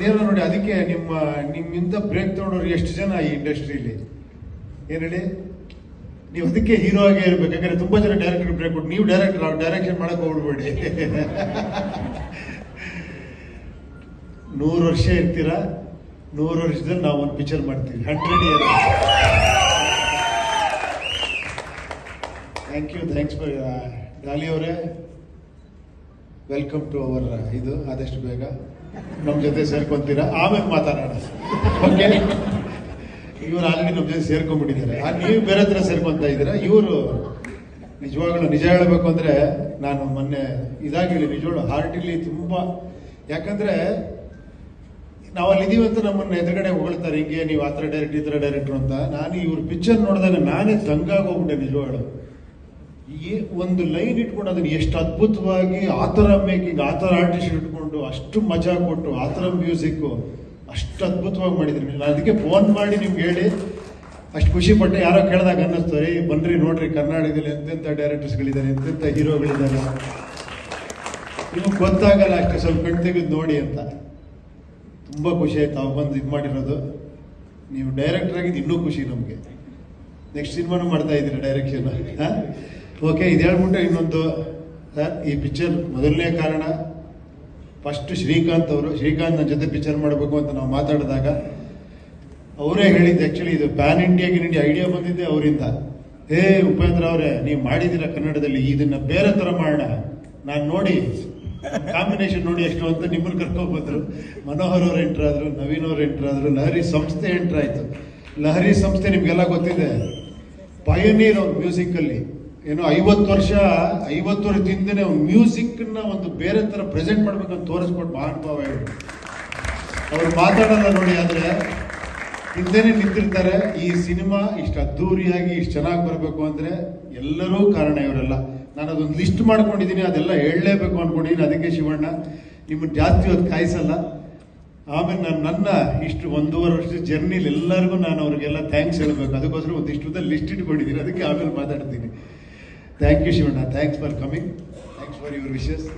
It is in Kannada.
ಅದೇನೋ ನೋಡಿ, ಅದಕ್ಕೆ ನಿಮ್ಮ, ನಿಮ್ಮಿಂದ ಬ್ರೇಕ್ ತಗೊಂಡವ್ರು ಎಷ್ಟು ಜನ ಈ ಇಂಡಸ್ಟ್ರಿಲಿ ಏನ್ ಹೇಳಿ? ನೀವು ಅದಕ್ಕೆ ಹೀರೋ ಆಗೇ ಇರ್ಬೇಕು. ಯಾಕಂದ್ರೆ ತುಂಬಾ ಜನ ಡೈರೆಕ್ಟರ್ ಬ್ರೇಕ್ ಕೊಟ್ಟು ನೀವು ಡೈರೆಕ್ಟರ್ ಡೈರೆಕ್ಷನ್ ಮಾಡಕ್ ಹೋಗ್ಬೇಡಿ ನೂರು ವರ್ಷ ಇರ್ತೀರಾ? ನೂರು ವರ್ಷದಲ್ಲಿ ನಾವು ಒಂದು ಪಿಕ್ಚರ್ ಮಾಡ್ತೀವಿ. Hundred year thank you thanks for Daali ಅವರೇ. ವೆಲ್ಕಮ್ ಟು ಅವರ್ ಇದು ಆದಷ್ಟು ಬೇಗ ನಮ್ಮ ಜೊತೆ ಸೇರ್ಕೊಂತೀರಾ? ಆಮೇಲೆ ಮಾತಾಡೋಣ ಓಕೆ ಇವ್ರು ಆಲ್ರೆಡಿ ನಮ್ಮ ಜೊತೆ ಸೇರ್ಕೊಂಡ್ಬಿಟ್ಟಿದ್ದಾರೆ. ಆ, ನೀವು ಬೇರೆ ಹತ್ರ ಸೇರ್ಕೊತಾ ಇದ್ದೀರಾ? ಇವರು ನಿಜವಾಗ್ಲು ನಿಜ ಹೇಳಬೇಕು ಅಂದರೆ ನಾನು ಮೊನ್ನೆ ಇದಾಗಿ ಹೇಳಿ ನಿಜವಾಗ್ಲೂ ಹಾರ್ಟಿಲಿ ತುಂಬ. ಯಾಕಂದರೆ ನಾವು ಅಲ್ಲಿ ಇದೀವಿ ಅಂತ ನಮ್ಮನ್ನು ಎದುರುಗಡೆ ಹೊಗಳ್ತಾರೆ ಹಿಂಗೆ ನೀವು ಆ ಥರ ಡೈರೆಕ್ಟ್ ಈ ಥರ ಡೈರೆಕ್ಟ್ರು ಅಂತ. ನಾನು ಇವ್ರ ಪಿಕ್ಚರ್ ನೋಡಿದಾಗ ನಾನೇ ದಂಗಾಗೋಗ್ಬಿಟ್ಟೆ ನಿಜವಾಗ್ಲು. ಈ ಒಂದು ಲೈನ್ ಇಟ್ಕೊಂಡು ಅದನ್ನ ಎಷ್ಟು ಅದ್ಭುತವಾಗಿ ಆ ಥರ ಮೇಕಿಂಗ್ ಆ ಥರ ಆರ್ಟಿಸ್ಟ್ ಇಟ್ಕೊಂಡು ಅಷ್ಟು ಮಜಾ ಕೊಟ್ಟು ಆ ಥರ ಮ್ಯೂಸಿಕ್ಕು ಅಷ್ಟು ಅದ್ಭುತವಾಗಿ ಮಾಡಿದ್ರಿ. ನಾನು ಅದಕ್ಕೆ ಫೋನ್ ಮಾಡಿ ನಿಮ್ಗೆ ಹೇಳಿ. ಅಷ್ಟು ಖುಷಿ ಪಟ್ಟೆ ಯಾರೋ ಕೇಳಿದಾಗ ಅನ್ನಿಸ್ತಾರೆ ಬನ್ನಿರಿ ನೋಡ್ರಿ, ಕರ್ನಾಟಕದಲ್ಲಿ ಎಂತೆಂಥ ಡೈರೆಕ್ಟರ್ಸ್ಗಳಿದ್ದಾರೆ ಎಂತೆಂಥ ಹೀರೋಗಳಿದ್ದಾರೆ. ನಿಮ್ಗೆ ಗೊತ್ತಾಗಲ್ಲ, ಅಷ್ಟು ಸ್ವಲ್ಪ ಕಣ್ ತೆಗೆದು ನೋಡಿ ಅಂತ. ತುಂಬ ಖುಷಿ ಆಯ್ತು ಅವ್ ಬಂದು ಇದು ಮಾಡಿರೋದು. ನೀವು ಡೈರೆಕ್ಟರ್ ಆಗಿದ್ದು ಇನ್ನೂ ಖುಷಿ ನಮಗೆ. ನೆಕ್ಸ್ಟ್ ಸಿನಿಮಾನು ಮಾಡ್ತಾ ಇದ್ದೀರಿ ಡೈರೆಕ್ಷನ್ ಹಾಂ? ಓಕೆ ಇದು ಹೇಳ್ಬಿಟ್ಟು ಇನ್ನೊಂದು ಈ ಪಿಕ್ಚರ್ ಮೊದಲನೇ ಕಾರಣ ಫಸ್ಟ್ ಶ್ರೀಕಾಂತ್ ಅವರು ಶ್ರೀಕಾಂತ್ ನನ್ನ ಜೊತೆ ಪಿಕ್ಚರ್ ಮಾಡಬೇಕು ಅಂತ ನಾವು ಮಾತಾಡಿದಾಗ, ಅವರೇ ಹೇಳಿದ್ದು ಆ್ಯಕ್ಚುಲಿ ಇದು ಪ್ಯಾನ್ ಇಂಡಿಯಾ ಗಿನ್ ಇಂಡಿಯಾ ಐಡಿಯಾ ಬಂದಿದ್ದೆ ಅವರಿಂದ. ಹೇ ಉಪೇಂದ್ರ ಅವರೇ, ನೀವು ಮಾಡಿದ್ದೀರ ಕನ್ನಡದಲ್ಲಿ, ಇದನ್ನು ಬೇರೆ ಥರ ಮಾಡೋಣ. ನಾನು ನೋಡಿ ಕಾಂಬಿನೇಷನ್ ನೋಡಿ ಎಷ್ಟು ಅಂತ ನಿಮ್ಮನ್ನು ಕರ್ಕೊಂಡು ಬಂದರು. ಮನೋಹರ್ ಅವರು ಎಂಟ್ರ್ ಆದರು, ನವೀನ್ ಅವರು ಎಂಟ್ರ್ ಆದರು, ಲಹರಿ ಸಂಸ್ಥೆ ಎಂಟ್ರ್ ಆಯಿತು. ಲಹರಿ ಸಂಸ್ಥೆ ನಿಮಗೆಲ್ಲ ಗೊತ್ತಿದೆ. ಪಯನೀರ್ ಅವ್ರು ಮ್ಯೂಸಿಕಲ್ಲಿ ಏನೋ ಐವತ್ತು ವರ್ಷ, ಐವತ್ತು ವರ್ಷದಿಂದನೇ ಮ್ಯೂಸಿಕ್ನ ಒಂದು ಬೇರೆ ಥರ ಪ್ರೆಸೆಂಟ್ ಮಾಡ್ಬೇಕಂತ ತೋರಿಸ್ಕೊಟ್ಟು ಮಹಾನುಭಾವ ಹೇಳಿ ಅವ್ರು ಮಾತಾಡಲ್ಲ ನೋಡಿ, ಆದ್ರೆ ಹಿಂದೆನೆ ನಿಂತಿರ್ತಾರೆ. ಈ ಸಿನಿಮಾ ಇಷ್ಟು ಅದ್ಧೂರಿಯಾಗಿ ಇಷ್ಟು ಚೆನ್ನಾಗಿ ಬರಬೇಕು ಅಂದ್ರೆ ಎಲ್ಲರೂ ಕಾರಣ ಇವರೆಲ್ಲ. ನಾನು ಅದೊಂದು ಲಿಸ್ಟ್ ಮಾಡ್ಕೊಂಡಿದ್ದೀನಿ ಅದೆಲ್ಲ ಹೇಳಲೇಬೇಕು ಅಂದ್ಕೊಂಡಿದ್ದೀನಿ ಅದಕ್ಕೆ ಶಿವಣ್ಣ. ನಿಮ್ಮನ್ನು ಜಾಸ್ತಿ ಹೊತ್ತು ಕಾಯಿಸಲ್ಲ. ಆಮೇಲೆ ನಾನು ನನ್ನ ಇಷ್ಟು ಒಂದೂವರೆ ವರ್ಷದ ಜರ್ನಿಲಿ ಎಲ್ಲರಿಗೂ ನಾನು ಅವ್ರಿಗೆಲ್ಲ ಥ್ಯಾಂಕ್ಸ್ ಹೇಳಬೇಕು. ಅದಕ್ಕೋಸ್ಕರ ಒಂದಿಷ್ಟು ಲಿಸ್ಟ್ ಇಟ್ಕೊಂಡಿದ್ದೀನಿ ಅದಕ್ಕೆ ಆಮೇಲೆ ಮಾತಾಡ್ತೀನಿ. Thank you, Shivana. Thanks for coming. Thanks for your wishes.